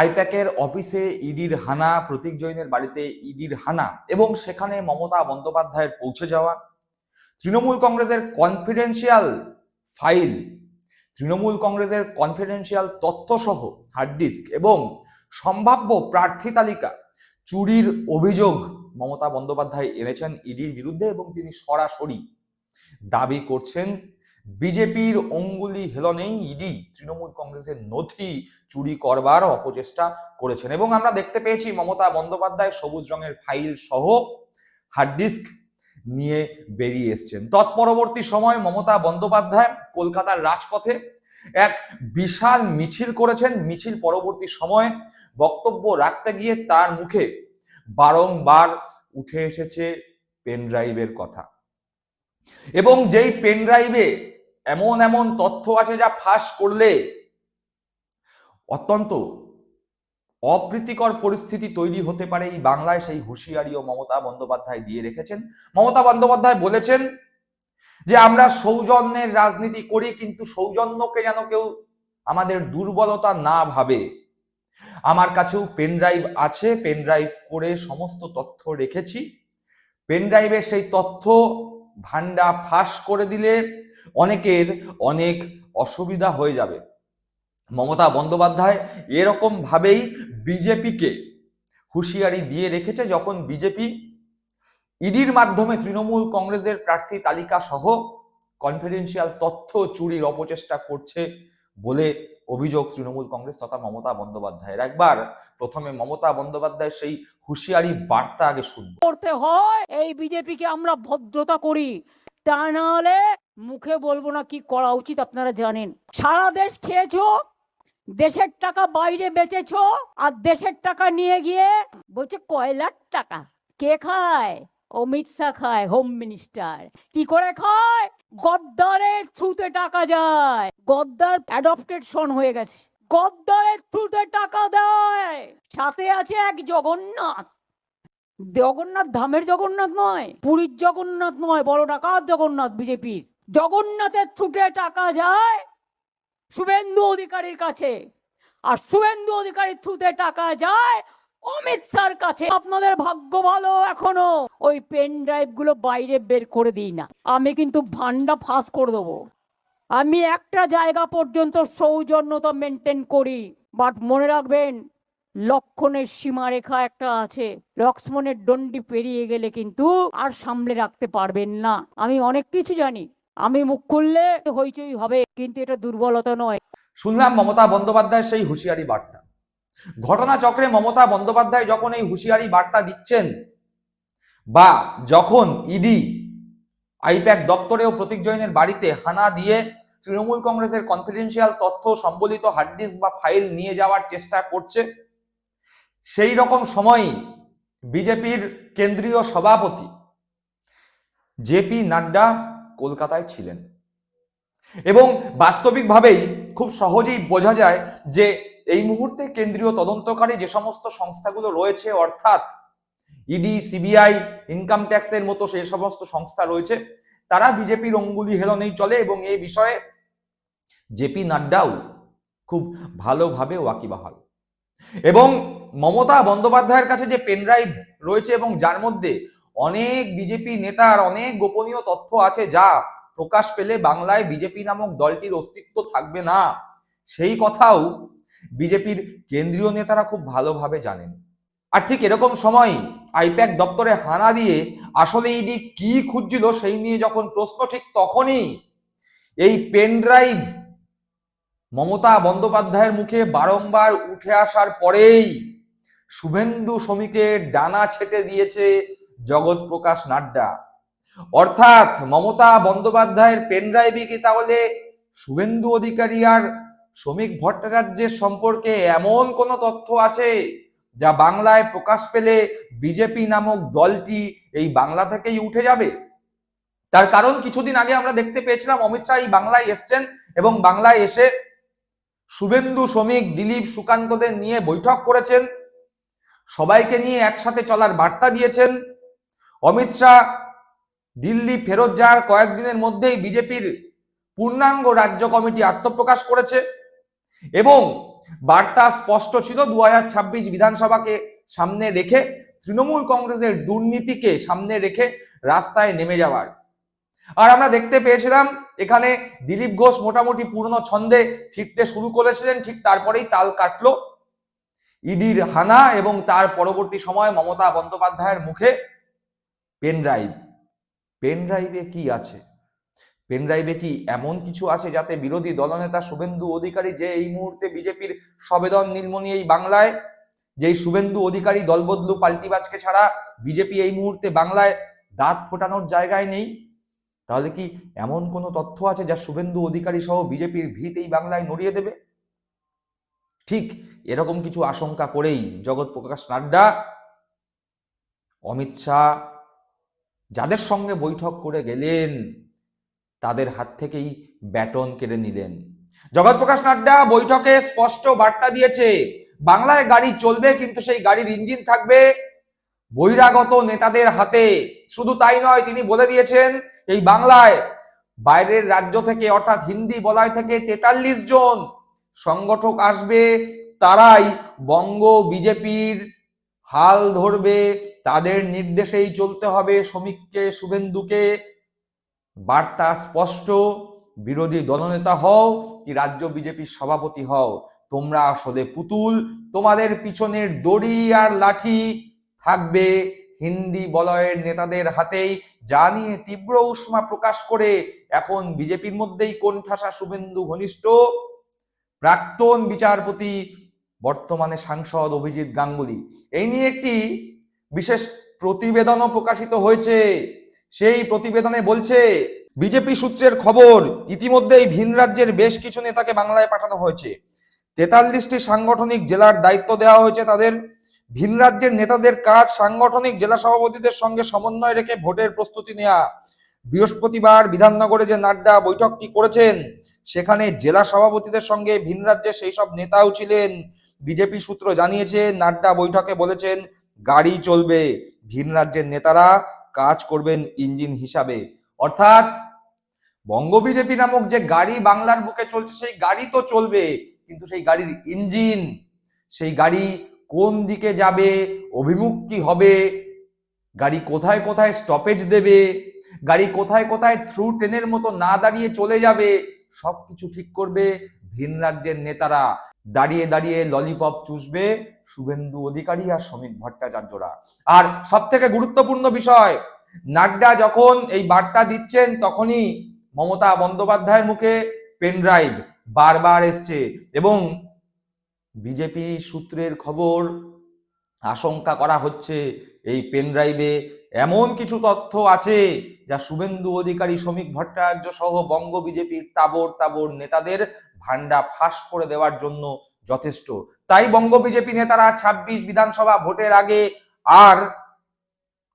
আইপ্যাকের অফিসে ইডির হানা, প্রতীক জৈনের বাড়িতে ইডির হানা এবং সেখানে মমতা বন্দ্যোপাধ্যায়ের পৌঁছে যাওয়া। তৃণমূল কংগ্রেসের কনফিডেন্সিয়াল ফাইল, তৃণমূল কংগ্রেসের কনফিডেন্সিয়াল তথ্যসহ হার্ড ডিস্ক এবং সম্ভাব্য প্রার্থী তালিকা, চুরির অভিযোগ মমতা বন্দ্যোপাধ্যায় এনেছেন ইডির বিরুদ্ধে এবং তিনি সরাসরি দাবি করছেন বিজেপির অঙ্গুলি হেলনেই ইডি, তৃণমূল কংগ্রেসের নথি চুরি করবার অপচেষ্টা করেছেন। এবং আমরা দেখতে পেয়েছি মমতা বন্দ্যোপাধ্যায় সবুজ রঙের ফাইল সহ হার্ড ডিস্ক নিয়ে বেরিয়ে এসছেন। তৎপরবর্তী সময় মমতা বন্দ্যোপাধ্যায় কলকাতার রাজপথে এক বিশাল মিছিল করেছেন। মিছিল পরবর্তী সময়ে বক্তব্য রাখতে গিয়ে তার মুখে বারংবার উঠে এসেছে পেন ড্রাইভের কথা। এবং যেই পেন ড্রাইভে এমন এমন তথ্য আছে যা ফাঁস করলে অত্যন্ত অপ্রীতিকর পরিস্থিতি তৈরি হতে পারে। এই বাংলায় সেই হুঁশিয়ারিও মমতা বন্দ্যোপাধ্যায় দিয়ে রেখেছেন। মমতা বন্দ্যোপাধ্যায় বলেছেন যে, আমরা সৌজন্যের রাজনীতি করি, কিন্তু সৌজন্যকে যেন কেউ আমাদের দুর্বলতা না ভাবে। আমার কাছেও পেন ড্রাইভ আছে, পেন ড্রাইভ করে সমস্ত তথ্য রেখেছি। পেন ড্রাইভের সেই তথ্য ভান্ডা ফাঁস করে দিলে অনেকের অনেক অসুবিধা হয়ে যাবে। মমতা বন্দ্যোপাধ্যায় এরকম ভাবেই বিজেপিকে হুঁশিয়ারি দিয়ে রেখেছে যখন বিজেপি ইডির মাধ্যমে তৃণমূল কংগ্রেসের প্রার্থী তালিকা সহ কনফিডেন্সিয়াল তথ্য চুরির অপচেষ্টা করছে বলে অভিযোগ তৃণমূল কংগ্রেস তথা মমতা বন্দ্যোপাধ্যায়ের। একবার প্রথমে মমতা বন্দ্যোপাধ্যায় সেই হুঁশিয়ারি বার্তা আগে শুনব। করতে হয়, এই বিজেপিকে আমরা ভদ্রতা করি। তা নাহলে মুখে বলব না কি করা উচিত আপনারা জানেন। সারা দেশ খেয়েছো, দেশের টাকা বাইরে বেচেছো, আর দেশের টাকা নিয়ে গিয়ে বলছে কয়লার টাকা? কে খায়? অমিত শাহ খায় হোম মিনিস্টার কি করে খায়? গদ্দারের থ্রুতে টাকা যায়। গদ্দার অ্যাডপ্টেড সন হয়ে গেছে। গদ্দারের থ্রুতে টাকা দেয়। সাথে আছে এক জগন্নাথ। জগন্নাথ ধামের জগন্নাথ নয়, পুরীর জগন্নাথ নয়, বড় ডাকাত জগন্নাথ, বিজেপির। জগন্নাথের থ্রুটে টাকা যায় শুভেন্দু অধিকারীর কাছে। আর শুভেন্দু অধিকারীর থ্রুতে টাকা যায় অমিত শাহর কাছে। আপনাদের ভাগ্য ভালো এখনও। ওই পেন ড্রাইভগুলো বাইরে বের করে দিই না। আমি কিন্তু ভান্ডা ফাঁস করে দেবো। আমি একটা জায়গা পর্যন্ত সৌজন্যতা মেনটেন করি। বাট মনে রাখবেন, লক্ষণের সীমারেখা একটা আছে। লক্ষ্মণের দণ্ডি পেরিয়ে গেলে কিন্তু আর সামলে রাখতে পারবেন না। আমি অনেক কিছু জানি। আমি মুখ খুললে হইচই হবে, কিন্তু এটা দুর্বলতা নয়। শুনলাম মমতা বন্দ্যোপাধ্যায়ের সেই হুঁশিয়ারি বার্তা। ঘটনাচক্রে মমতা বন্দ্যোপাধ্যায় যখন এই হুঁশিয়ারি বার্তা দিচ্ছেন, বা যখন ইডি, আইপ্যাক দপ্তরে ও প্রতীক জৈনের বাড়িতে হানা দিয়ে তৃণমূল কংগ্রেসের কনফিডেন্সিয়াল তথ্য, সম্বলিত হার্ড ডিস্ক বা ফাইল নিয়ে যাওয়ার চেষ্টা করছে, সেই রকম সময়ই বিজেপির কেন্দ্রীয় সভাপতি জেপি নাড্ডা কলকাতায় ছিলেন। এবং বাস্তবিকভাবেই খুব সহজেই বোঝা যায় যে এই মুহূর্তে কেন্দ্রীয় তদন্তকারী যে সমস্ত সংস্থাগুলো রয়েছে, অর্থাৎ ইডি সিবিআই ইনকাম ট্যাক্সের মতো সেই সমস্ত সংস্থা রয়েছে, তারা বিজেপির অঙ্গুলি হেলনেই চলে এবং এই বিষয়ে জেপি নাড্ডাও খুব ভালোভাবে ওয়াকিবাহাল। এবং মমতা বন্দ্যোপাধ্যায়ের কাছে যে পেনড্রাইভ রয়েছে এবং যার মধ্যে অনেক বিজেপি নেতার অনেক গোপনীয় তথ্য আছে যা প্রকাশ পেলে বাংলায় বিজেপি নামক দলটির অস্তিত্ব থাকবে না। সেই কথাও বিজেপির কেন্দ্রীয় নেতারা খুব ভালোভাবে জানেন। আর ঠিক এরকম সময় আইপ্যাক দপ্তরে হানা দিয়ে আসলে ইডি কি খুঁজছিল সেই নিয়ে যখন প্রশ্ন, ঠিক তখনই এই পেন ড্রাইভ মমতা বন্দ্যোপাধ্যায়ের মুখে বারংবার উঠে আসার পরেই শুভেন্দু শ্রমিকের ডানা ছেটে দিয়েছে জগৎ প্রকাশ নাড্ডা। অর্থাৎ মমতা বন্দ্যোপাধ্যায়ের পেন ড্রাইভে কি তাহলে শুভেন্দু অধিকারী আর শ্রমিক ভট্টাচার্যের সম্পর্কে এমন কোন তথ্য আছে যা বাংলায় প্রকাশ পেলে বিজেপি নামক দলটি এই বাংলা থেকেই উঠে যাবে? তার কারণ কিছুদিন আগে আমরা দেখতে পেয়েছিলাম অমিত শাহ এই বাংলায় এসছেন এবং বাংলায় এসে শুভেন্দু শ্রমিক দিলীপ সুকান্তদের নিয়ে বৈঠক করেছেন। সবাইকে নিয়ে একসাথে চলার বার্তা দিয়েছেন। অমিত শাহ দিল্লি ফেরত যাওয়ার কয়েকদিনের মধ্যেই বিজেপির পূর্ণাঙ্গ রাজ্য কমিটি আত্মপ্রকাশ করেছে এবং বার্তা স্পষ্ট ছিল দু হাজার ছাব্বিশ বিধানসভাকে সামনে রেখে, তৃণমূল কংগ্রেসের দুর্নীতিকে সামনে রেখে রাস্তায় নেমে যাওয়ার। আর আমরা দেখতে পেয়েছিলাম, এখানে দিলীপ ঘোষ মোটামুটি পূর্ণ ছন্দে ফিরতে শুরু করেছিলেন, ঠিক তারপরেই তাল কাটলো। ইডির হানা এবং তার পরবর্তী সময় মমতা বন্দ্যোপাধ্যায়ের মুখে পেন ড্রাইভ পেন ড্রাইভে কি আছে? পেন ড্রাইভে কি এমন কিছু আছে যাতে বিরোধী দলনেতা শুভেন্দু অধিকারী যে এই মুহূর্তে বিজেপির সবেদন নীলমণি এই বাংলায় যেই শুভেন্দু অধিকারী দলবদলু পাল্টিবাজকে ছাড়া বিজেপি এই মুহূর্তে বাংলায় দাঁত ফোটানোর জায়গায় নেই? তাহলে কি এমন কোনো তথ্য আছে যা শুভেন্দু অধিকারী সহ বিজেপির ভিত এই বাংলায় নড়িয়ে দেবে? ঠিক এরকম কিছু আশঙ্কা করেই জগৎ প্রকাশ নাড্ডা, অমিত শাহ যাদের সঙ্গে বৈঠক করে গেলেন, তাদের হাত থেকেই ব্যাটন কেড়ে নিলেন। জগৎ প্রকাশ নাড্ডা বৈঠকে স্পষ্ট বার্তা দিয়েছে, বাংলায় গাড়ি চলবে কিন্তু সেই গাড়ির ইঞ্জিন থাকবে বহিরাগত নেতাদের হাতে। শুধু তাই নয়, তিনি বলে দিয়েছেন, এই বাংলায় বাইরের রাজ্য থেকে, অর্থাৎ হিন্দি বলয় থেকে তেতাল্লিশ জন সংগঠক আসবে, তারাই বঙ্গ বিজেপির হাল ধরবে, তাদের নির্দেশেই চলতে হবে শ্রমিককে, শুভেন্দুকে। বার্তা স্পষ্ট, বিরোধী দলনেতা হও কি রাজ্য বিজেপির সভাপতি হও, তোমরা আসলে পুতুল, তোমাদের পিছনের দড়ি আর লাঠি থাকবে। হিন্দি বলয়ের নেতাদের হাতেই যা নিয়ে তীব্র উষ্মা প্রকাশ করে, এখন বিজেপির মধ্যেই কোণঠাসা শুভেন্দু ঘনিষ্ঠ। প্রাক্তন বিচারপতি বর্তমানে সাংসদ অভিজিৎ গাঙ্গুলি। এই নিয়ে একটি বিশেষ প্রতিবেদনও প্রকাশিত হয়েছে। সেই প্রতিবেদনে বলছে, বিজেপি সূত্রের খবর, ইতিমধ্যেই ভিন রাজ্যের বেশ কিছু নেতাকে বাংলায় পাঠানো হয়েছে। তেতাল্লিশটি সাংগঠনিক জেলার দায়িত্ব দেওয়া হয়েছে তাদের। ভিন রাজ্যের নেতাদের কাজ সাংগঠনিক জেলা সভাপতিদের সঙ্গে সমন্বয় রেখে ভোটের প্রস্তুতি নেওয়া বৃহস্পতিবার বিধাননগরে যে নাড্ডা বৈঠকটি করেছেন, সেখানে জেলা সভাপতিদের সঙ্গে ভিন রাজ্যের সেই সব নেতাও ছিলেন। বিজেপি সূত্র জানিয়েছে, নাড্ডা বৈঠকে বলেছেন, গাড়ি চলবে। ভিন রাজ্যের নেতারা কাজ করবেন ইঞ্জিন হিসাবে। অর্থাৎ, বঙ্গ বিজেপি নামক যে গাড়ি বাংলার বুকে চলছে, সেই গাড়ি তো চলবে, কিন্তু সেই গাড়ির ইঞ্জিন, সেই গাড়ি কোন দিকে যাবে, অভিমুখ কি হবে, গাড়ি কোথায় কোথায় স্টপেজ দেবে, গাড়ি কোথায় কোথায় থ্রু ট্রেনের মতো না দাঁড়িয়ে চলে যাবে, সবকিছু ঠিক করবে ভিন রাজ্যের নেতারা। দাঁড়িয়ে দাঁড়িয়ে ললিপপ চুষবে শুভেন্দু অধিকারী আর শ্রমিক ভট্টাচার্যরা। আর সব থেকে গুরুত্বপূর্ণ বিষয়, নাড্ডা যখন এই বার্তা দিচ্ছেন তখনই মমতা বন্দ্যোপাধ্যায়ের মুখে পেনড্রাইভ বারবার এসছে এবং বিজেপি সূত্রের খবর আশঙ্কা করা হচ্ছে এই পেনড্রাইভে এমন কিছু তথ্য আছে যা শুভেন্দু অধিকারী, শ্রমিক ভট্টাচার্য সহ বঙ্গ বিজেপির তাবর তাবর নেতাদের ভান্ডা ফাঁস করে দেওয়ার জন্য যথেষ্ট। তাই বঙ্গ বিজেপি নেতারা ২৬ বিধানসভা ভোটের আগে আর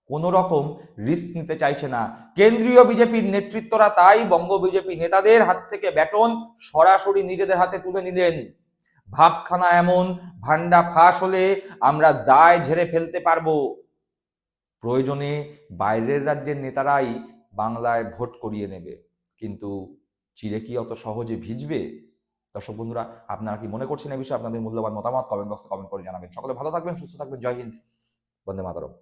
কোন রকম রিস্ক নিতে চাইছে না। কেন্দ্রীয় বিজেপির নেতৃত্বরা তাই বঙ্গ বিজেপি নেতাদের হাত থেকে ব্যাটন সরাসরি নিজেদের হাতে তুলে নিলেন। ভাবখানা এমন ভান্ডা ফাঁস হলে আমরা দায় ঝেড়ে ফেলতে পারব। প্রয়োজনে বাইরের রাজ্যের নেতারাই বাংলায় ভোট করিয়ে নেবে। কিন্তু চিরে কি অত সহজে ভিজবে? দর্শক বন্ধুরা, আপনারা কি মনে করছেন এই বিষয়ে আপনাদের মূল্যবান মতামত কমেন্ট বক্সে কমেন্ট করে জানাবেন। সকলে ভালো থাকবেন, সুস্থ থাকবেন, জয় হিন্দ। বন্দে মাতরম।